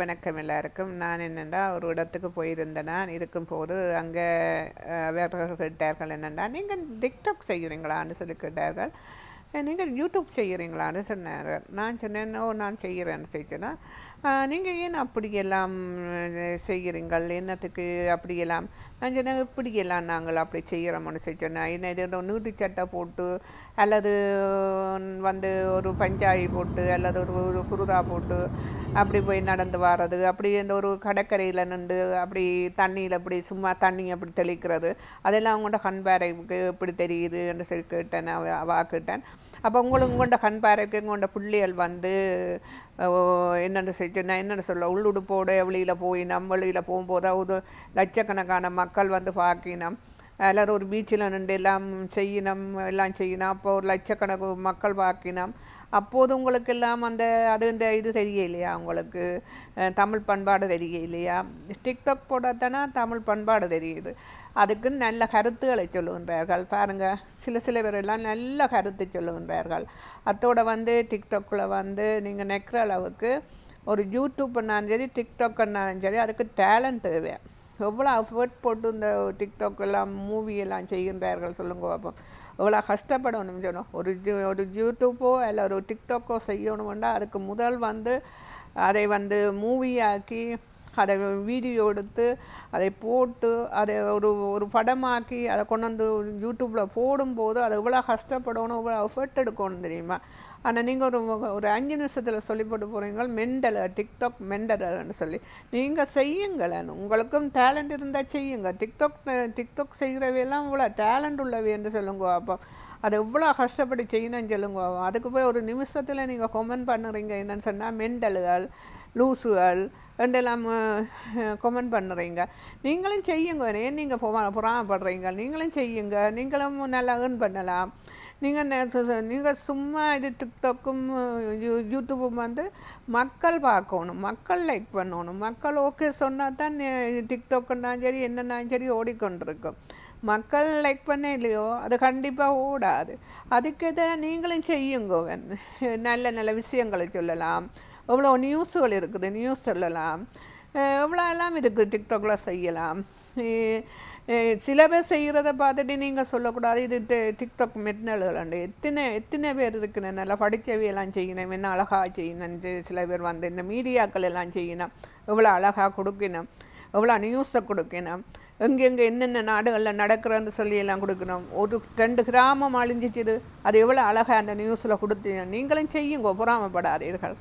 வணக்கம் எல்லாருக்கும். நான் என்னென்னா ஒரு இடத்துக்கு போயிருந்தேன் நான் இருக்கும் போது அங்கே அவர்கள் கேட்டார்கள் என்னென்னா நீங்கள் டிக்டாக் செய்கிறீங்களான்னு சொல்லி கேட்டார்கள். நீங்கள் யூடியூப் செய்கிறீங்களான்னு சொன்னார்கள். நான் சொன்னேன் ஓ நான் செய்கிறேன்னு சொல்லிச்சேன்னா நீங்கள் ஏன் அப்படியெல்லாம் செய்கிறீங்கள்? என்னத்துக்கு அப்படியெல்லாம் நான் சொன்னேன் இப்படியெல்லாம் நாங்கள் அப்படி செய்கிறோம்னு சொல்லி சொன்னேன். என்ன இது நீட்டு சட்டை போட்டு அல்லது வந்து ஒரு பஞ்சாயி போட்டு அல்லது ஒரு ஒரு குருதா போட்டு அப்படி போய் நடந்து வர்றது அப்படி இந்த ஒரு கடற்கரையில் நின்று அப்படி தண்ணியில் அப்படி சும்மா தண்ணி அப்படி தெளிக்கிறது அதெல்லாம் உங்களோட கண் பார்வைக்கு எப்படி தெரியுதுன்னு சொல்லி கேட்டேன் அவ- அவா கேட்டேன். அப்போ உங்களுக்கு உங்களோட கண் பார்வைக்கு உங்களோட பிள்ளைகள் வந்து அஹ், என்னென்னு செஞ்சு என்னென்னு சொல்ல உள்ளுடுப்போடு வெளியில் போய் நம் வெளியில் போகும்போது அது லட்சக்கணக்கான மக்கள் வந்து பார்க்கினோம் எல்லோரும் ஒரு பீச்சில் நின்று எல்லாம் செய்யணும் எல்லாம் செய்யணும். அப்போ ஒரு லட்சக்கணக்கு மக்கள் பார்க்கினோம் அப்போது உங்களுக்கு எல்லாம் அந்த அது இந்த இது தெரியலையா உங்களுக்கு? தமிழ் பண்பாடு தெரியலையா டிக்டாக் போடாதானே தமிழ் பண்பாடு தெரியுது. அதுக்கு நல்ல கருத்துக்களை சொல்லுகின்றார்கள். பாருங்கள் சில சில பேர் எல்லாம் நல்ல கருத்து சொல்லுகின்றார்கள். அத்தோடு வந்து டிக்டாக்கில் வந்து நீங்கள் நெக்கிற அளவுக்கு ஒரு யூடியூப்னாலும் சரி டிக்டாக்னாலும் சரி அதுக்கு டேலண்ட் தேவை. எவ்வளோ எஃபர்ட் போட்டு இந்த டிக்டாக் எல்லாம் மூவி எல்லாம் செய்கின்றார்கள் சொல்லுங்க பார்ப்போம் இவ்வளோ கஷ்டப்படணும் சொன்னோம் ஒரு ஜூ ஒரு யூடியூப்போ இல்லை ஒரு டிக்டாக்கோ செய்யணும்னா அதுக்கு முதல் வந்து அதை வந்து மூவியாக்கி அதை வீடியோ எடுத்து அதை போட்டு அதை ஒரு ஒரு படமாக்கி அதை கொண்டு வந்து யூடியூப்பில் போடும்போது அது இவ்வளோ கஷ்டப்படணும் இவ்வளோ எஃபர்ட் எடுக்கணும் தெரியுமா? ஆனால் நீங்கள் ஒரு ஒரு அஞ்சு நிமிஷத்தில் சொல்லி போட்டு போகிறீங்க மெண்டல் டிக்டாக் மெண்டல்னு சொல்லி. நீங்கள் செய்யுங்களேன். உங்களுக்கும் டேலண்ட் இருந்தால் செய்யுங்க. டிக்டாக் டிக்டாக் செய்கிறவையெல்லாம் இவ்வளோ டேலண்ட் உள்ளவை என்று சொல்லுங்க அப்போ. அதை எவ்வளோ கஷ்டப்பட்டு செய்யணும்னு சொல்லுங்க அதுக்கு போய் ஒரு நிமிஷத்தில் நீங்கள் கொமெண்ட் பண்ணுறீங்க என்னென்னு சொன்னால் மெண்டல்கள் லூசுகள் ரெண்டெல்லாம் கொமெண்ட் பண்ணுறீங்க. நீங்களும் செய்யுங்க ஏன் நீங்கள் புறாமப்படுறீங்க? நீங்களும் செய்யுங்க. நீங்களும் நல்லா ஏர்ன் பண்ணலாம். நீங்கள் நீங்கள் சும்மா இது டிக்டாக்கும் யூ யூடியூப்பும் வந்து மக்கள் பார்க்கணும். மக்கள் லைக் பண்ணணும். மக்கள் ஓகே சொன்னால் தான் டிக்டாக்குன்னாலும் சரி என்னன்னாலும் சரி ஓடிக்கொண்டிருக்கும். மக்கள் லைக் பண்ண இல்லையோ அது கண்டிப்பாக ஓடாது. அதுக்கு இதை நீங்களும் செய்யுங்க. நல்ல நல்ல விஷயங்களை சொல்லலாம். எவ்வளோ நியூஸுகள் இருக்குது நியூஸ் சொல்லலாம். எவ்வளோ எல்லாம் இதுக்கு டிக்டாக்ல செய்யலாம். சில பேர் செய்கிறத பார்த்துட்டு நீங்கள் சொல்லக்கூடாது. இது டிக்டாக் மெட்னல்கள் எத்தனை எத்தனை பேர் இருக்குன்னு நல்லா படித்தவையெல்லாம் செய்யணும். என்ன அழகாக செய்யணும் சில பேர் வந்து இந்த மீடியாக்கள் எல்லாம் செய்யணும். எவ்வளோ அழகாக கொடுக்கணும். எவ்வளோ நியூஸை கொடுக்கணும். எங்கெங்கே என்னென்ன நாடுகளில் நடக்கிறன்னு சொல்லி எல்லாம் கொடுக்கணும். ஒரு ரெண்டு கிராமம் அழிஞ்சிச்சுது. அது எவ்வளோ அழகாக அந்த நியூஸில் கொடுத்து நீங்களும் செய்யுங்க. பொறாமப்படாதீர்கள்.